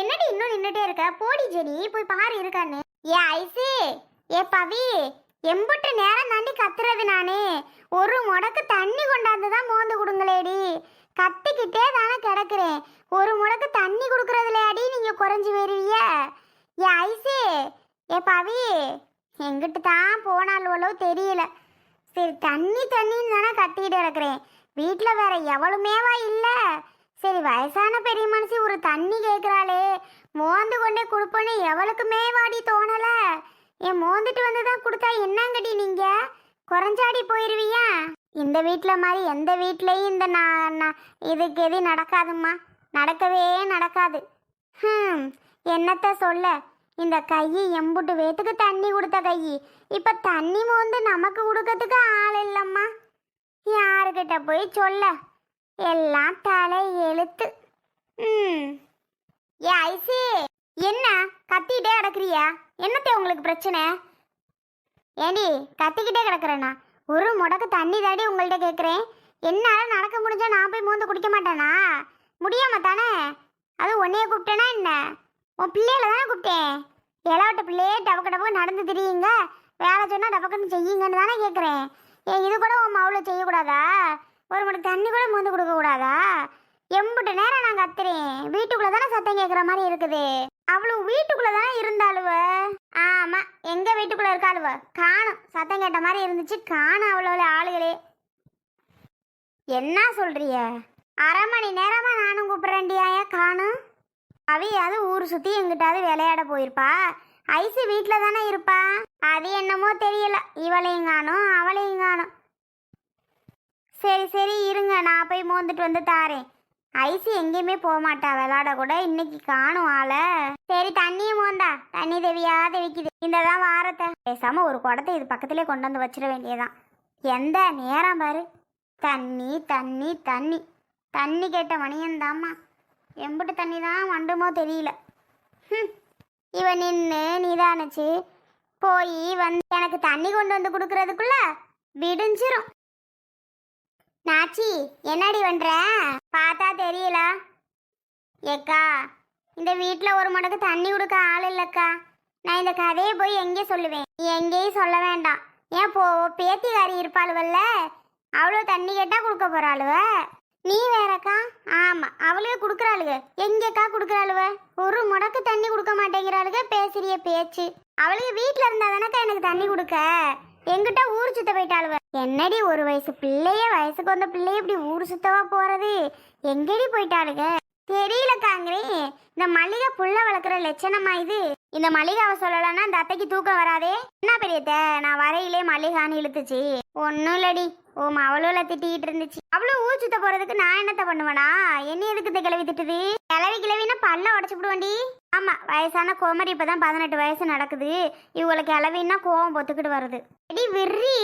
என்னடி இன்னும் நின்றுட்டே இருக்க? போடி ஜெனி. போய் பாரு இருக்கான்னு. ஏ ஐசி. ஏ பவி. எம்புட்டு நேரம் தாண்டி கத்துறது நானே. ஒரு முடக்கு தண்ணி கொண்டாந்து தான் மோந்து கொடுங்களேடி. கத்திக்கிட்டே தானே கிடக்குறேன். ஒரு முடக்கு தண்ணி கொடுக்கறதுலையாடி நீங்கள் குறைஞ்சி வருவீங்க ஏ ஐசி. ஏ பவி. எங்கிட்டு தான் போனாலும் தெரியல. சரி தண்ணி தண்ணின்னு தானே கத்திக்கிட்டு கிடக்குறேன். வீட்டில் வேற எவ்வளவுமேவா இல்லை? சரி வயசான பெரிய மனுஷி ஒரு தண்ணி கேட்குறாளே மோந்து கொண்டே கொடுப்பேன்னு எவளுக்குமே வாடி தோணல. என் மோந்துட்டு வந்து தான் கொடுத்தா என்னங்கடி நீங்க? குறைஞ்சாடி போயிருவியா? இந்த வீட்டில் மாதிரி எந்த வீட்லேயும் இந்த நான் இதுக்கு எது நடக்காதும்மா. நடக்கவே நடக்காது. ஹம் என்னத்த சொல்ல? இந்த கை எம்புட்டு வேத்துக்கு தண்ணி கொடுத்த கை இப்போ தண்ணி மோந்து நமக்கு கொடுக்கறதுக்கு ஆள் இல்லைம்மா. யாருக்கிட்ட போய் சொல்ல? எல்லாம் தலை எழுத்து. ம். ஏ ஐசி என்ன? கத்திக்கிட்டே கிடக்குறியா? என்னத்தை உங்களுக்கு பிரச்சனை? ஏடி கத்திக்கிட்டே கிடக்குறேண்ணா ஒரு முடக்கு தண்ணி தாடி உங்கள்கிட்ட கேட்குறேன் என்னால் நடக்க முடிஞ்சா நான் போய் மோந்து குடிக்க மாட்டேனா? முடியாம தானே? அது உன்னைய கூப்பிட்டேனா என்ன? உன் பிள்ளையில தானே கூப்பிட்டேன். இளவட்ட பிள்ளையே டபக்கு டபக்கு நடந்து திரியுங்க. வேலை சொன்னால் டபக்குன்னு செய்யுங்கன்னு தானே கேட்குறேன் ஏன் இது கூட உன் மவுளை செய்யக்கூடாதா? ஒரு மணி தண்ணி கூட மோந்து கொடுக்க கூடாதா? நேரம் நான் கத்துறேன். வீட்டுக்குள்ள தானே சத்தம் கேட்குற மாதிரி இருக்குது. அவ்வளோ வீட்டுக்குள்ள தானே இருந்தாளுவ. ஆமாம் எங்கள் வீட்டுக்குள்ளே இருக்காளுவ? காணும். சத்தம் கேட்ட மாதிரி இருந்துச்சு காணும் அவ்வளோ ஆளுகளே. என்ன சொல்கிறிய அரை மணி நேரமாக நானும் கூப்பிட்றேன்டியாயா காணும் அவையாவது ஊர் சுற்றி எங்கிட்டாவது விளையாட போயிருப்பா. ஐசு வீட்டில் தானே இருப்பா. அது என்னமோ தெரியல. இவளையும் காணும் அவளையும் காணும். சரி சரி இருங்க. நான் போய் மோந்துட்டு வந்து தாரேன். ஐசி எங்கேயுமே போக மாட்டா விளாட கூட இன்னைக்கு காணும் ஆளை. சரி தண்ணியும் மோந்தா. தண்ணி தேவியா தெவிக்குது இந்த தான் வாரத்தை. பேசாம ஒரு குடத்தை இது பக்கத்திலே கொண்டு வந்து வச்சிட வேண்டியதான் எந்த நேரம் பாரு. தண்ணி தண்ணி தண்ணி. தண்ணி கேட்ட மணியந்தாம்மா எம்பிட்டு தண்ணி தான் வண்டுமோ தெரியல. இவன் நின்று நிதானிச்சு போய் வந்து எனக்கு தண்ணி கொண்டு வந்து கொடுக்கறதுக்குள்ள விடிஞ்சிரும். நாச்சி என்னடி பண்ற? பார்த்தா தெரியல. ஏக்கா இந்த வீட்டில் ஒரு மடக்கு தண்ணி கொடுக்க ஆள் இல்லைக்கா. நான் இந்த கதையை போய் எங்கே சொல்லுவேன்? எங்கேயும் சொல்ல வேண்டாம். ஏன் போ பேத்திக்காரி இருப்பாளுவல்ல. அவ்வளோ தண்ணி கேட்டால் கொடுக்க போகிறாளுவ நீ வேறக்கா? ஆமாம் அவளுக்கு கொடுக்குறாளுக. எங்கேக்கா கொடுக்குறாளுவ? ஒரு முடக்கு தண்ணி கொடுக்க மாட்டேங்கிறாளுக பேசுறிய பேச்சு. அவளுக்கு வீட்டில் இருந்தால் தானக்கா எனக்கு தண்ணி கொடுக்க? எங்கிட்ட ஊர் சுத்த போயிட்டாளுவ. என்னடி ஒரு வயசு பிள்ளைய வயசுக்கு வந்த பிள்ளைய இப்படி ஊர் சுத்தவா போறது? எங்கடி போயிட்டாளுங்க தெரியல காங்கிரி. இந்த மளிகை புள்ள வளர்க்குற லட்சணமா இது? இந்த மளிகாவை சொல்லலன்னா இந்த அத்தைக்கு தூக்கம் வராதே? என்ன பெரியத்த? நான் வரையிலே மளிகான்னு இழுத்துச்சு. ஒன்றும் இல்லடி. ஓ அவளும் திட்டிகிட்டு இருந்துச்சு. அவ்வளோ ஊர் சுத்த போறதுக்கு நான் என்னத்த பண்ணுவேனா? என்ன எதுக்கு இந்த கிளவி திட்டுது? கிளவி கிளவினா பல்ல உடச்சு விடுவேன்டி ஆமா வயசான கோமரி இப்பதான் பதினெட்டு வயசு நடக்குது. இவங்களுக்கு கிளவின்னா கோவம் பொத்துக்கிட்டு வருது. அடி விரி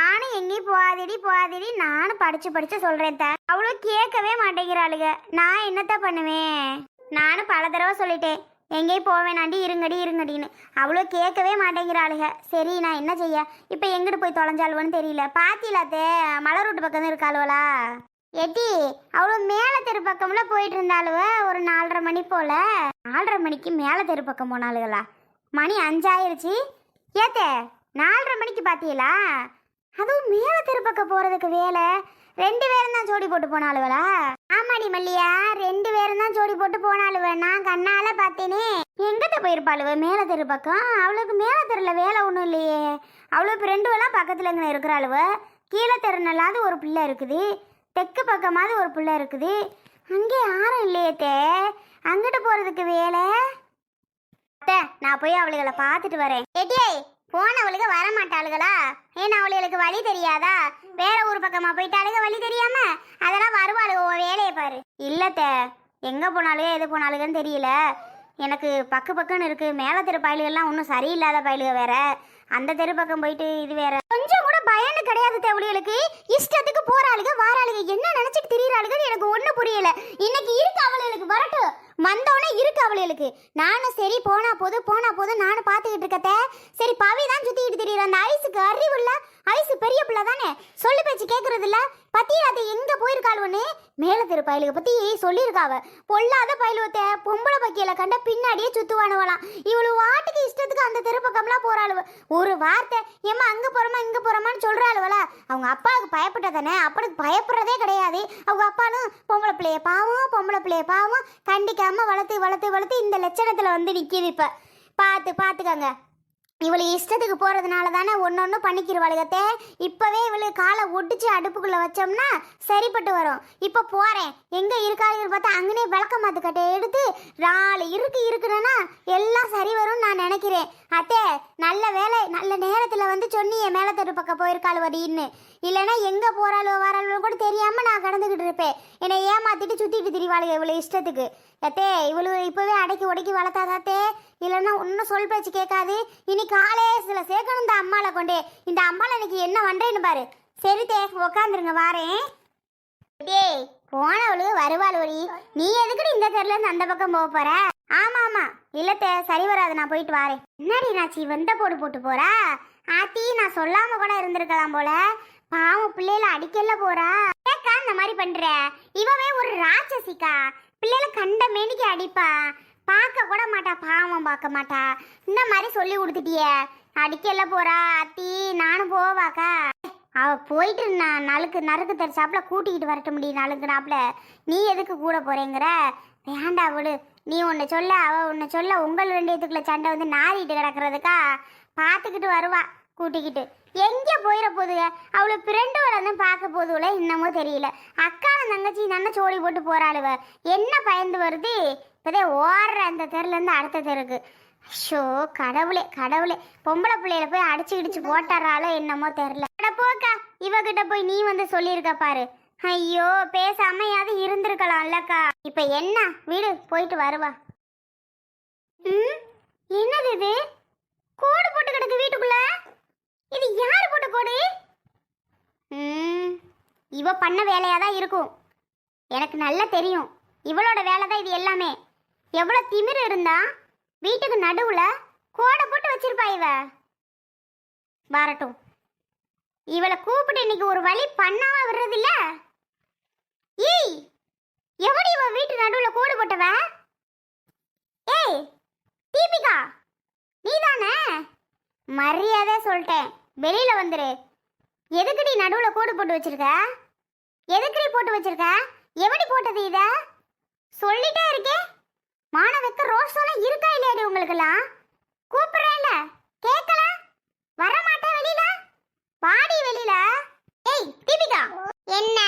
நானும் எங்கேயும் போகாதடி போகாதடி. நானும் படிச்சு படிச்சு சொல்றேன் த. அவ்வளோ கேட்கவே மாட்டேங்கிறாளுங்க நான் என்னத்த பண்ணுவேன்? நானும் பல தடவை சொல்லிட்டேன். எங்கேயும் போவேனாண்டி இருங்கடி இருங்கடின்னு. அவ்வளோ கேட்கவே மாட்டேங்கிறாளுக. சரி நான் என்ன செய்ய? இப்போ எங்கிட்டு போய் தொலைஞ்சாளுவன்னு தெரியல. பாத்திலாத்தே மலர் ரோட்டு பக்கம் இருக்காளுவலா எட்டி அவ்வளோ மேலே தெரு பக்கம்ல போயிட்டு இருந்தாளுவ ஒரு நாலரை மணி போல. நாலரை மணிக்கு மேலே தெரு பக்கம் போனாளுகளா? மணி அஞ்சாயிருச்சு. ஏத்தே நாலரை மணிக்கு பாத்தீங்களா? அதுவும் மேலே தெரு பக்கம் போறதுக்கு வேலை. ரெண்டு பேரும் தான் ஜோடி போட்டு போனாளுவலா ஆமாடி மல்லியா ரெண்டு பேரும் தான் ஜோடி போட்டு போனாளுவ நான் கண்ணால பார்த்தேனே. எங்கிட்ட போயிருப்பாளுவ மேல தெரு பக்கம்? அவளுக்கு மேலே தெருல வேலை ஒன்றும் இல்லையே. அவளுக்கு ஃப்ரெண்டுவெல்லாம் பக்கத்தில் இங்கே இருக்கிறாளுவ கீழே தெருனல்லாது ஒரு பிள்ளை இருக்குது. தெற்கு பக்கமாவது ஒரு பிள்ளை இருக்குது. அங்கே யாரும் இல்லையே தே. அங்கிட்டு போறதுக்கு வேலை? அத்தை, நான் போய் அவளுகளை பார்த்துட்டு வரேன். ஏட்டியே போனவளுக்கு வர மாட்டாளுகளா ஏன்னா அவளுகளுக்கு வழி தெரியாதா? வேற ஊர் பக்கமா போயிட்டாளுக வழி தெரியாம? அதெல்லாம் வருவாளுக உன் வேலையை பாரு. இல்லத்த எங்க போனாலுக எது போனாலுகன்னு தெரியல. எனக்கு பக்கு பக்குன்னு இருக்கு. மேல தெரு பயலுகள்லாம் ஒன்றும் சரியில்லாத பயலுக வேற. அந்த தெரு பக்கம் போயிட்டு இது வேற. கொஞ்சம் கூட பயன்னு கிடையாது தேவடிகளுக்கு இஷ்டத்துக்கு போறாளுங்க வாராளுங்க என்ன நினைச்சிட்டு திரியறாளுங்கன்னு எனக்கு ஒண்ணு புரியல. இன்னைக்கு இருக்கு அவளுக்கு வரட்டும் வந்தோடனே இருக்கு அவளுக்கு நானும் சரி போனா போது போனா போது நானும் பார்த்துக்கிட்டு இருக்கத்தே. சரி பவி தான் சுத்திக்கிட்டு திரியிற அந்த ஐஸுக்கு அறிவு இல்ல. ஐஸ் பெரிய பிள்ளை தானே. சொல்லு பேச்சு கேட்கறது இல்ல. பத்தி அது எங்க போயிருக்காளுவன்னு மேல தெரு பயலுக பத்தி சொல்லியிருக்காவ பொல்லாத பயலுவத்த பொம்பளை பக்கியில கண்ட பின்னாடியே சுத்துவானுவலாம் இவளு வாட்டுக்கு இஷ்டத்துக்கு அந்த தெரு பக்கம்லாம் போறாளுவ. ஒரு வார்த்தை. ஏம்மா அங்க போறோமா இங்க போறோமான்னு சொல்றாளுவல அவங்க அப்பாவுக்கு பயப்பட்டதானே அப்பனுக்கு பயப்படுறதே கிடையாது. அவங்க அப்பாலும் பொம்பளை பிள்ளைய பாவம் பொம்பளை பிள்ளைய பாவம் கண்டிக்காம வளர்த்து வளர்த்து வளர்த்து இந்த லட்சணத்துல வந்து நிக்கிது இப்ப. பார்த்து பார்த்துக்கங்க. இவளு இஷ்டத்துக்கு போகிறதுனால தானே ஒன்று பண்ணிக்கிறவாளுகத்தே இப்போவே இவளுக்கு காலை ஒடிச்சு அடுப்புக்குள்ளே வச்சோம்னா சரிப்பட்டு வரும். இப்போ போகிறேன் எங்கே இருக்காளுகள் பார்த்தா அங்கனே விளக்க மாத்து எடுத்து நாலு இருக்கு இருக்குன்னா எல்லாம் சரி வரும்னு நான் நினைக்கிறேன். அத்தே நல்ல வேலை நல்ல நேரத்தில் வந்து சொன்னியே மேல தெரு பக்கம் போயிருக்காள் வடின்னு இல்லைன்னா எங்கே போகிறாளோ வராளோ கூட தெரியாமல் நான் கடந்துக்கிட்டு இருப்பேன். என்னை ஏமாத்திட்டு சுற்றிட்டு திரிவாளுங்க இவ்வளோ இஷ்டத்துக்கு. அத்தே இவ்வளோ இப்போவே அடக்கி உடக்கி வளர்த்தாதாத்தே இல்லைன்னா ஒன்றும் சொல் பேச்சு கேட்காது. இனி காலேஜில் சேர்க்கணும் இந்த அம்மாவை கொண்டே. இந்த அம்மாவில் எனக்கு என்ன வண்டேன்னு பாரு. சரி தே உக்காந்துருங்க வாரேன். டேய் போனவளு வருவாள் ஒளி. நீ எதுக்குடி இந்த தெருல இருந்து அந்த பக்கம் போக போற? ஆமா ஆமா. இல்லத்தே சரி வராது நான் போயிட்டு வாரேன். என்னடி நாச்சி வெந்த போடு போட்டு போறா? ஆத்தி நான் சொல்லாம கூட இருந்திருக்கலாம் போல. பாவம் பிள்ளைல அடிக்கல போறா. ஏக்கா இந்த மாதிரி பண்ற? இவவே ஒரு ராட்சசிக்கா. பிள்ளைல கண்ட மேனிக்கு அடிப்பா. பார்க்க கூட மாட்டா பாவம் பார்க்க மாட்டா இந்த மாதிரி சொல்லி கொடுத்துட்டியே. அடிக்கல போறா அத்தி நானும் போவாக்கா. அவ போயிட்டு நான் நலுக்கு நறுக்கு தெரிச்சாப்புல கூட்டிக்கிட்டு வரட்ட முடியும் நலுக்கு நாப்புல நீ எதுக்கு கூட போறேங்கிற? வேண்டா விடு. நீ ஒன்று சொல்ல அவ ஒன்று சொல்ல உங்கள் ரெண்டியத்துக்குள்ள சண்டை வந்து நாரிட்டு கிடக்கிறதுக்கா? பார்த்துக்கிட்டு வருவா கூட்டிக்கிட்டு. எங்கே போயிட போதுங்க அவளை ஃப்ரெண்டு வரந்து பார்க்க போதுல இன்னமும் தெரியல. அக்கான தங்கச்சி தானே சோடி போட்டு போகிறாளுவ என்ன பயந்து வருது? இப்போதே ஓடுற அந்த தெருலேருந்து அடுத்த தெருக்கு ஷோ கடவுளே கடவுளே. பொம்பளை பிள்ளையில போய் அடிச்சு இடிச்சு போட்டுறாளோ என்னமோ தெரில அட போக்கா இவகிட்ட போய் நீ வந்து சொல்லியிருக்க பாரு. ஐயோ பேசாமையாவது இருந்திருக்கலாம்லக்கா இப்ப என்ன? வீடு போயிட்டு வருவா. ம்? என்னது இது? கோடு போட்டு கிடக்கு வீட்டுக்குள்ள? இது யார் போட்ட கோடு? ம் இவ பண்ண வேலையா தான் இருக்கும். எனக்கு நல்லா தெரியும். இவளோட வேலை தான் இது எல்லாமே. எவ்வளோ திமிரு இருந்தா? வீட்டுக்கு நடுவில் கோடை போட்டு வச்சிருப்பா இவ. வரட்டும். இவளை கூப்பிட்டு இன்னைக்கு ஒரு வழி பண்ணாம விடுறது இல்ல ஏய் எப்படி இவ வீட்டு நடுவில் கோடு போட்டவ? ஏய் தீபிகா நீ தானே மரியாதை சொல்லிட்டேன். வெளியில வந்துரு. எதுக்குடி நடுவில் கோடு போட்டு வச்சிருக்க? எதுக்குடி போட்டு வச்சிருக்க? எப்படி போட்டது இத? சொல்லிட்டே இருக்கே. மாணவருக்கு ரோஷம்லாம் இருக்கா இல்லையாடி உங்களுக்கெல்லாம்? கூப்பிடுறேன்ல. கேட்கல? வர வெளியில? பாடி வெளியில. ஏய் தீபிகா. என்ன?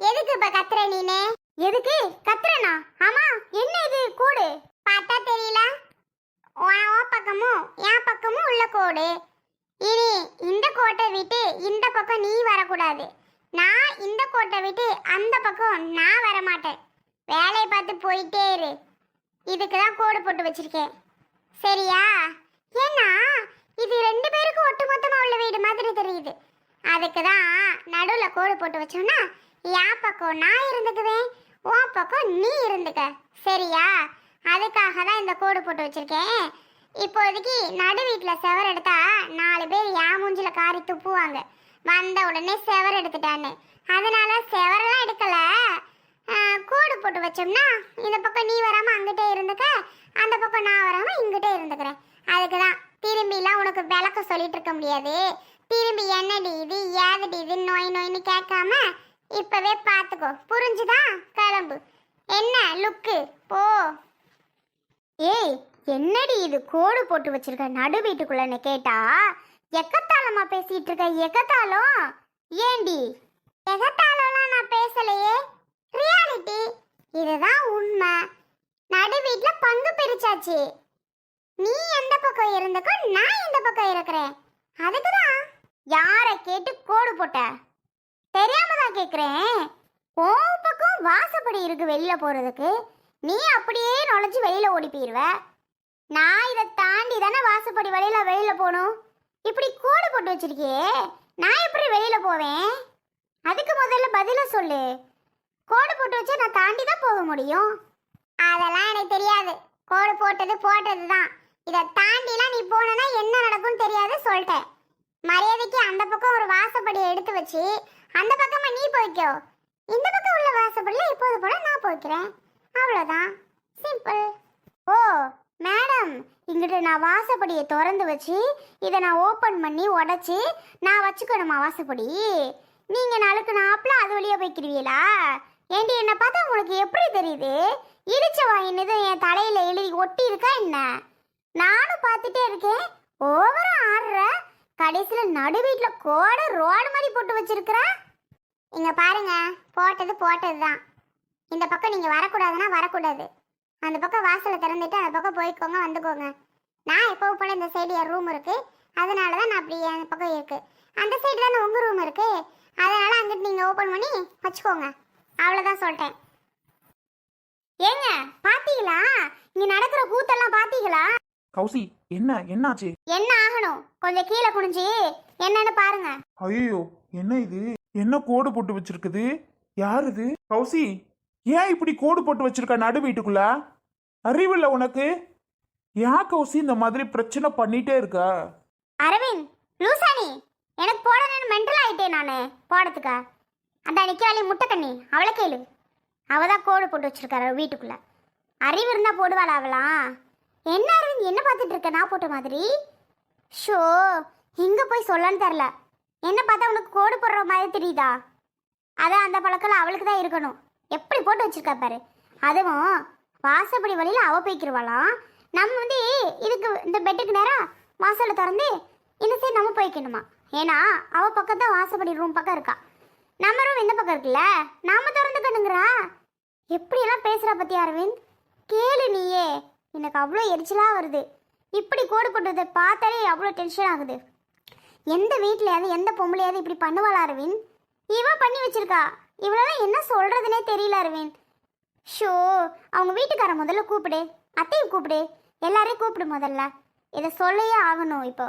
எதுக்கு இப்ப கத்துற நீனே? எதுக்கு? கத்துறனா? ஆமா என்ன இது? கோடு. பார்த்தா தெரியல. உன் பக்கமும் என் பக்கமும் உள்ள கோடு. இனி இந்த கோட்டை விட்டு இந்த பக்கம் நீ வரக்கூடாது. நான் இந்த கோட்டை விட்டு அந்த பக்கம் நான் வர மாட்டேன் வேலையை பார்த்து போயிட்டே இரு. இதுக்கு தான் கோடு போட்டு வச்சிருக்கேன். சரியா? ஏன்னா இது ரெண்டு பேருக்கும் ஒட்டுமொத்தமாக உள்ள வீடு மாதிரி தெரியுது. அதுக்கு தான் நடுவில் கோடு போட்டு வச்சோம்னா என் பக்கம் நான் இருந்துக்குவேன் உன் பக்கம் நீ இருந்துக்க. சரியா? அதுக்காக தான் இந்த கோடு போட்டு வச்சிருக்கேன். இப்போதைக்கு நடு வீட்டில் செவர் எடுத்தா நாலு பேர் என் மூஞ்சில் காரி துப்புவாங்க. வந்த உடனே செவர் எடுத்துட்டான்னு. அதனால செவரெல்லாம் எடுக்கலை. போட்டு வச்சோம்னா இந்த பக்கம் நீ வராம அங்கிட்டே இருந்துக்க அந்த பக்கம் நான் வராம இங்கிட்டே இருந்துக்கிறேன். அதுக்கு தான் திரும்பிலாம் உனக்கு விளக்க சொல்லிட்டு இருக்க முடியாது. திரும்பி என்னடி இது ஏதடி இது நோய் நோய்னு கேட்காம இப்பவே பார்த்துக்கோ புரிஞ்சுதா? கிளம்பு. என்ன லுக்கு? போ. ஏய் என்னடி இது கோடு போட்டு வச்சிருக்க நடு வீட்டுக்குள்ளன்னு கேட்டா? எக்கத்தாளமா பேசிட்டு இருக்க எக்கத்தாளம்? ஏண்டி? எகத்தாலம்லாம் நான் பேசலையே. ரியாலிட்டி இதுதான் உண்மை. நடு வீட்ல பங்கு பிரிச்சாச்சு. நீ எந்த பக்கம் இருந்துக்கோ நான் எந்த பக்கம் இருக்கிறேன். அதுக்கு தான் யாரை கேட்டு கோடு போட்ட? தெரியாம தான் கேக்குறேன். உன் பக்கம் வாசப்படி இருக்கு வெளியில போறதுக்கு. நீ அப்படியே நுழைஞ்சு வெளியில ஓடி போயிருவ நான் இதை தாண்டி தானே வாசப்படி வழியில வெளியில போகணும்? இப்படி கோடு போட்டு வச்சிருக்கியே. நான் எப்படி வெளியில போவேன்? அதுக்கு முதல்ல பதில சொல்லு. கோடு போட்டு வச்சா நான் தாண்டி தான் போக முடியும். அதெல்லாம் எனக்கு தெரியாது. கோடு போட்டது போட்டது தான் இதை தாண்டிலாம் நீ போனனா என்ன நடக்கும்னு தெரியாது சொல்லிட்டேன். மரியாதைக்கு அந்த பக்கம் ஒரு வாசப்படியை எடுத்து வச்சு அந்த பக்கமா நீ போய்க்கோ. இந்த பக்கம் உள்ள வாசப்படியில் இப்போது போல நான் போய்க்கிறேன். அவ்வளோதான் சிம்பிள் ஓ மேடம் இங்கிட்டு நான் வாசப்படியை திறந்து வச்சு இதை நான் ஓப்பன் பண்ணி உடச்சி நான் வச்சுக்கணுமா வாசப்படி? நீங்கள் நாளுக்கு நாப்பில் அது வழியாக போய்க்கிறீங்களா ஏண்டி என்னை பார்த்தா உங்களுக்கு எப்படி தெரியுது? இடிச்ச வாயினது என் தலையில எழுதி ஒட்டி இருக்கா என்ன? நானும் பார்த்துட்டே இருக்கேன். ஓவரா ஆடுற? கடைசியில் நடு வீட்டில் கோடை ரோடு மாதிரி போட்டு வச்சிருக்கிறா? இங்க பாருங்க போட்டது போட்டது தான் இந்த பக்கம் நீங்க வரக்கூடாதுன்னா வரக்கூடாது. அந்த பக்கம் வாசலை திறந்துட்டு அந்த பக்கம் போய்க்கோங்க வந்துக்கோங்க. நான் எப்போ போல இந்த சைடு என் ரூம் இருக்கு. அதனால தான் நான் அப்படி அந்த பக்கம் இருக்கு. அந்த சைடு தானே உங்கள் ரூம் இருக்கு. அதனால் அங்கிட்டு நீங்கள் ஓப்பன் பண்ணி வச்சுக்கோங்க. அவ்வளவுதான் சொல்லிட்டேன். ஏங்க பாத்தீங்களா? இங்க நடக்கிற கூத்தெல்லாம் பாத்தீங்களா? கௌசி என்ன என்னாச்சு? என்ன ஆகணும்? கொஞ்சம் கீழே குனிஞ்சு என்னன்னு பாருங்க. ஐயோ என்ன இது? என்ன கோடு போட்டு வச்சிருக்குது? யார் இது? கௌசி ஏன் இப்படி கோடு போட்டு வச்சிருக்க நடு வீட்டுக்குள்ள? அறிவில்ல உனக்கு? ஏன் கௌசி இந்த மாதிரி பிரச்சனை பண்ணிட்டே இருக்க? அரவிந்த் லூசானி எனக்கு போடணும்னு மென்டல் ஆயிட்டேன் நான் போடுறதுக்கா அந்த முட்டை தண்ணி அவளை கேளு. அவள் தான் கோடு போட்டு வச்சிருக்காரு வீட்டுக்குள்ளே. அறிவு இருந்தால் போடுவாளா அவளாம் என்ன அறிவு என்ன பார்த்துட்டு இருக்க? நான் போட்ட மாதிரி? ஷோ இங்கே போய் சொல்லன்னு தெரில என்ன பார்த்தா உனக்கு கோடு போடுற மாதிரி தெரியுதா? அதான் அந்த பழக்கெல்லாம் அவளுக்கு தான் இருக்கணும். எப்படி போட்டு வச்சிருக்கா பாரு. அதுவும் வாசப்படி வழியில் அவ போய்க்கிருவாளாம் நம்ம வந்து இதுக்கு இந்த பெட்டுக்கு நேராக வாசலை திறந்து இந்த சைடு நம்ம போய்க்கணுமா? ஏன்னா அவள் பக்கம் தான் வாசப்படி ரூம் பக்கம் இருக்கா. நம்ம ரூம் இந்த பக்கம் இருக்குல்ல? நாம திறந்துக்கணுங்கிறா எப்படியெல்லாம் பேசுகிற பற்றி அரவிந்த்? கேளு நீயே. எனக்கு அவ்வளோ எரிச்சலாக வருது. இப்படி கோடு கொட்டுறதை பார்த்தாலே அவ்வளோ டென்ஷன் ஆகுது. எந்த வீட்லயாவது எந்த பொம்பளையாவது இப்படி பண்ணுவாளா அரவிந்த்? இவ பண்ணி வச்சிருக்கா. இவளெல்லாம் என்ன சொல்கிறதுனே தெரியல அரவிந்த். ஷோ அவங்க வீட்டுக்கார முதல்ல கூப்பிடு. அத்தையும் கூப்பிடு. எல்லாரையும் கூப்பிடு முதல்ல. இதை சொல்லையே ஆகணும் இப்போ.